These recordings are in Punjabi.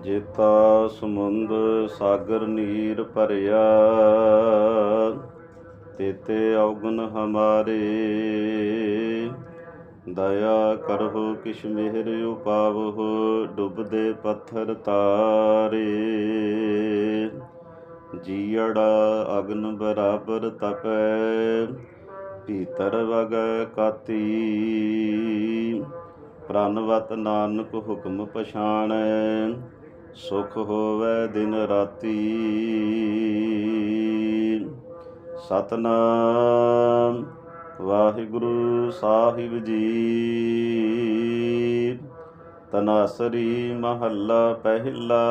ਜੇਤਾ ਸਮੁੰਦ ਸਾਗਰ ਨੀਰ ਭਰਿਆ, ਤੇਤੇ ਔਗਨ ਹਮਾਰੇ। ਦਇਆ ਕਰਹੁ ਕਿਛ ਮਿਹਰ ਉਪਾਵਹੁ, ਡੁੱਬਦੇ ਪੱਥਰ ਤਾਰੇ। ਜੀੜਾ ਅਗਨ ਬਰਾਬਰ ਤਪੈ, ਭੀਤਰ ਵਗੈ ਕਾਤੀ। ਪ੍ਰਨਵਤ ਨਾਨਕ ਹੁਕਮ ਪਛਾਣੈ ਸੁਖ ਹੋਵੇ ਦਿਨ ਰਾਤੀ। ਸਤਨਾਮ ਵਾਹਿਗੁਰੂ ਸਾਹਿਬ ਜੀ। ਤਨਾਸਰੀ ਮਹੱਲਾ ਪਹਿਲਾ।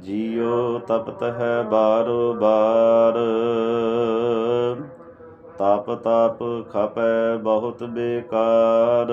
ਜੀਉ ਤਪਤ ਹੈ ਬਾਰੋ ਬਾਰ। ਤਪ ਤਪ ਖਪੈ ਬਹੁਤ ਬੇਕਾਰ।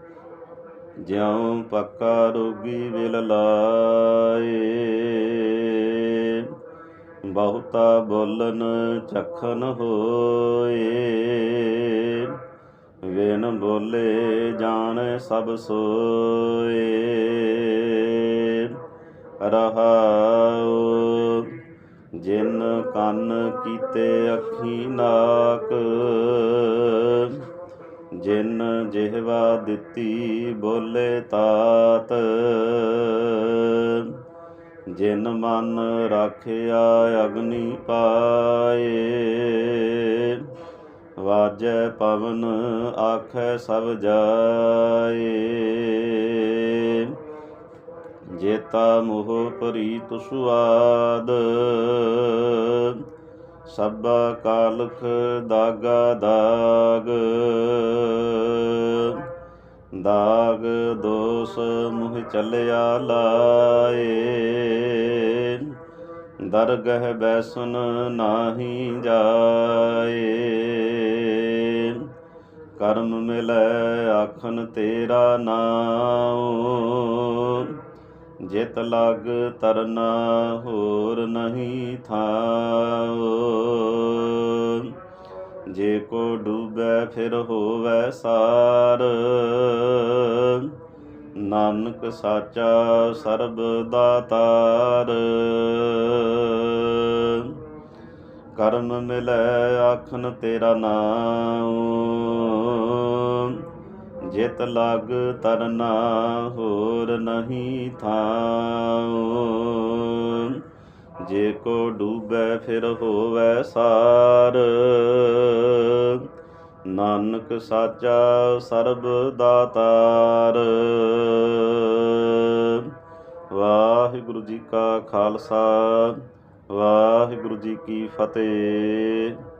ਜਿਉ ਪੱਕਾ ਰੋਗੀ ਵਿਲ ਲਾਏ। ਬਹੁਤਾ ਬੋਲਨ ਚਖਨ ਹੋਏ। ਵਿਨ ਬੋਲੇ ਜਾਣ ਸਭ ਸੋਏ। ਰਹਾਉ, ਜਿਨ ਕੰਨ ਕੀਤੇ ਅੱਖੀ ਨਾਕ। ਜਿਨ ਜਿਹਵਾ ਦਿੱਤੀ ਬੋਲੇ ਤਾਤ। ਜਿਨ ਮਨ ਰਾਖਿਆ ਅਗਨੀ ਪਾਏ। ਵਾਜੈ ਪਵਨ ਆਖੈ ਸਭ ਜਾਏ। ਜੇਤਾ ਮੋਹ ਪ੍ਰੀਤ ਸੁਆਦ ਸਭਾ ਕਾਲਖ ਦਾਗਾ ਦਾਗ। ਦਾਗ ਦੋਸ ਮੁਹ ਚੱਲਿਆ ਲਾਏ। ਦਰਗਹ ਬੈਸਨ ਨਾਹੀ ਜਾਏ। ਕਰਮ ਮਿਲੈ ਆਖਨ ਤੇਰਾ ਨਾਉ। ਜਿਤ ਲਗ ਤਰਨਾ ਹੋਰ ਨਹੀਂ ਥਾਉ। ਜੇ ਕੋ ਡੂਬੈ ਫਿਰ ਹੋਵੈ ਸਾਰ। ਨਾਨਕ ਸਾਚਾ ਸਰਬ ਦਾਤਾਰ। ਕਰਮ ਮਿਲੈ ਆਖਨ ਤੇਰਾ ਨਾਮ ਜਿਤ ਲਗ ਤਰਨਾ ਹੋਰ ਨਹੀਂ ਥਾਉ। ਜੇ ਕੋ ਡੂਬੈ ਫਿਰ ਹੋਵੈ ਸਾਰ। ਨਾਨਕ ਸਾਚਾ ਸਰਬ ਦਾਤਾਰ। ਵਾਹਿਗੁਰੂ ਜੀ ਕਾ ਖਾਲਸਾ, ਵਾਹਿਗੁਰੂ ਜੀ ਕੀ ਫਤਿਹ।